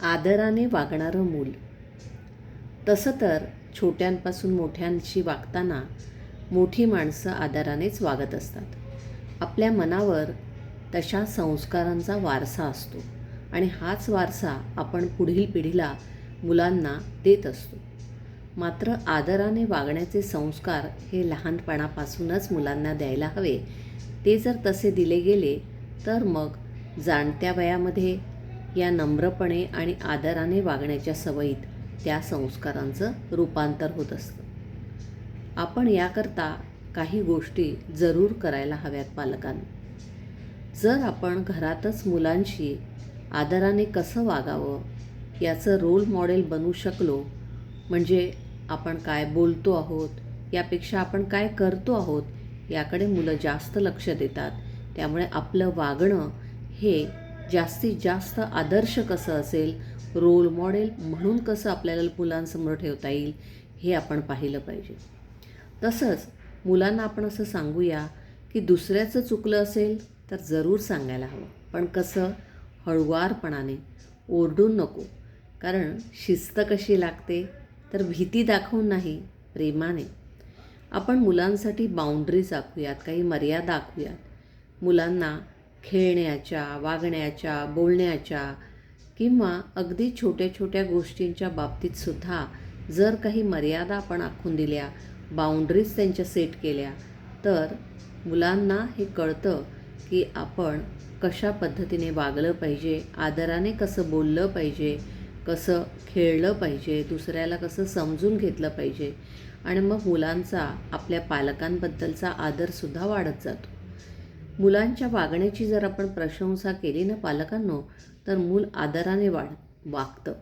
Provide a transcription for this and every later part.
आदराने वागणारं मूल. तसं तर छोट्यांपासून मोठ्यांशी वागताना मोठी माणसं आदरानेच वागत असतात. आपल्या मनावर तशा संस्कारांचा वारसा असतो आणि हाच वारसा आपण पुढील पिढीला मुलांना देत असतो. मात्र आदराने वागण्याचे संस्कार हे लहानपणापासूनच मुलांना द्यायला हवे. ते जर तसे दिले गेले तर मग जाणत्या वयामध्ये या नम्रपणे आणि आदराने वागण्याच्या सवयीत त्या संस्कारांचं रूपांतर होत असतं. आपण याकरता काही गोष्टी जरूर करायला हव्यात पालकांनी. जर आपण घरातच मुलांशी आदराने कसं वागावं याचं रोल मॉडेल बनू शकलो म्हणजे आपण काय बोलतो आहोत यापेक्षा आपण काय करतो आहोत याकडे मुलं जास्त लक्ष देतात. त्यामुळे आपलं वागणं हे जास्तीत जास्त आदर्श कसं असेल रोल मॉडेल म्हणून कसं आपल्याला मुलांसमोर ठेवता येईल हे आपण पाहिलं पाहिजे. तसंच मुलांना आपण असं सांगूया की दुसऱ्याचं चुकलं असेल तर जरूर सांगायला हवं. पण कसं? हळुवारपणाने. ओरडून नको. कारण शिस्त कशी लागते तर भीती दाखवून नाही प्रेमाने. आपण मुलांसाठी बाउंड्रीज आखूयात काही मर्यादा आखूयात. मुलांना खेळण्याच्या वागण्याच्या बोलण्याच्या किंवा अगदी छोट्या छोट्या गोष्टींच्या बाबतीतसुद्धा जर काही मर्यादा आपण आखून दिल्या बाउंड्रीज त्यांच्या सेट केल्या तर मुलांना हे कळतं की आपण कशा पद्धतीने वागलं पाहिजे आदराने कसं बोललं पाहिजे कसं खेळलं पाहिजे दुसऱ्याला कसं समजून घेतलं पाहिजे. आणि मग मुलांचा आपल्या पालकांबद्दलचा आदरसुद्धा वाढत जातो. मुलांच्या वागण्याची जर आपण प्रशंसा केली ना पालकांनो तर मूल आदराने वाढ वागतं.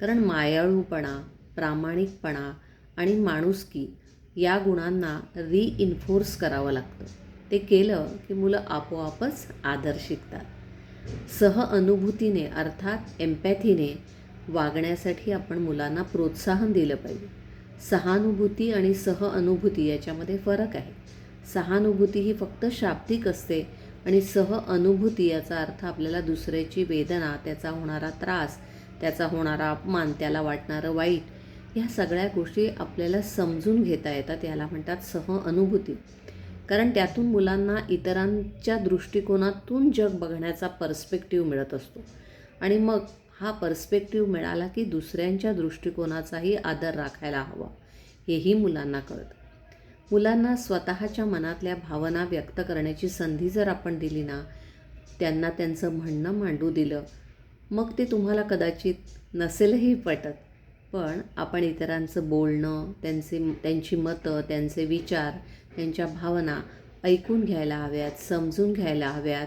कारण मायाळूपणा प्रामाणिकपणा आणि माणुसकी या गुणांना रिइन्फोर्स करावं लागतं. ते केलं की मुलं आपोआपच आदर शिकतात. सह अनुभूतीने अर्थात एम्पॅथीने वागण्यासाठी आपण मुलांना प्रोत्साहन दिलं पाहिजे. सहानुभूती आणि सह अनुभूती याच्यामध्ये फरक आहे. सहानुभूती ही फक्त शाब्दिक असते आणि सह अनुभूती याचा अर्थ आपल्याला दुसऱ्याची वेदना त्याचा होणारा त्रास त्याचा होणारा अपमान त्याला वाटणारं वाईट ह्या सगळ्या गोष्टी आपल्याला समजून घेता येतात याला म्हणतात सह अनुभूती. कारण त्यातून मुलांना इतरांच्या दृष्टिकोनातून जग बघण्याचा पर्स्पेक्टिव्ह मिळत असतो. आणि मग हा पर्स्पेक्टिव्ह मिळाला की दुसऱ्यांच्या दृष्टिकोनाचाही आदर राखायला हवा हेही मुलांना कळतं. मुलांना स्वतःच्या मनातल्या भावना व्यक्त करण्याची संधी जर आपण दिली ना त्यांना त्यांचं म्हणणं मांडू दिलं मग ते तुम्हाला कदाचित नसेलही पटत. पण आपण इतरांचं बोलणं त्यांचे त्यांची मतं त्यांचे विचार त्यांच्या भावना ऐकून घ्यायला हव्यात समजून घ्यायला हव्यात.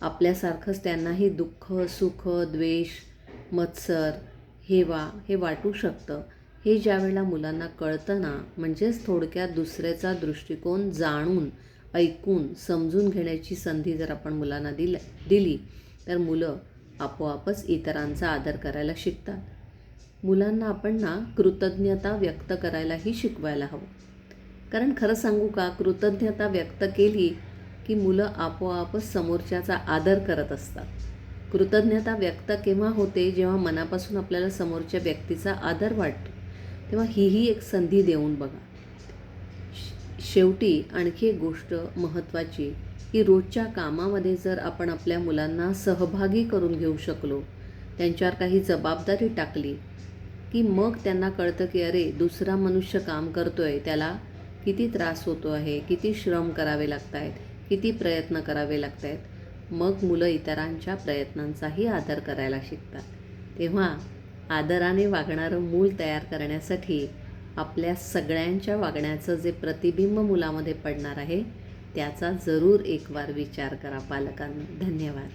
आपल्यासारखंच त्यांनाही दुःख सुख द्वेष मत्सर हेवा हे वाटू शकतं. हे ज्या वेळेला मुलांना कळतं ना म्हणजेच थोडक्यात दुसऱ्याचा दृष्टिकोन जाणून ऐकून समजून घेण्याची संधी जर आपण मुलांना दिल दिली तर मुलं आपोआपच इतरांचा आदर करायला शिकतात. मुलांना आपण ना कृतज्ञता व्यक्त करायलाही शिकवायला हवं. कारण खरं सांगू का कृतज्ञता व्यक्त केली की मुलं आपोआपच समोरच्याचा आदर करत असतात. कृतज्ञता व्यक्त केव्हा होते? जेव्हा मनापासून आपल्याला समोरच्या व्यक्तीचा आदर वाटतो. तेव्हा हीही एक संधी देऊन बघा. शेवटी आणखी एक गोष्ट महत्त्वाची की रोजच्या कामामध्ये जर आपण आपल्या मुलांना सहभागी करून घेऊ शकलो त्यांच्यावर काही जबाबदारी टाकली की मग त्यांना कळतं की अरे दुसरा मनुष्य काम करतो आहे त्याला किती त्रास होतो आहे किती श्रम करावे लागत आहेत किती प्रयत्न करावे लागत आहेत मग मुलं इतरांच्या प्रयत्नांचाही आदर करायला शिकतात. तेव्हा आदराने वागणारं मूल तयार करण्यासाठी आपल्या सगळ्यांच्या वागण्याचं जे प्रतिबिंब मुलामध्ये पडणार आहे त्याचा जरूर एक वार विचार करा पालकांना धन्यवाद.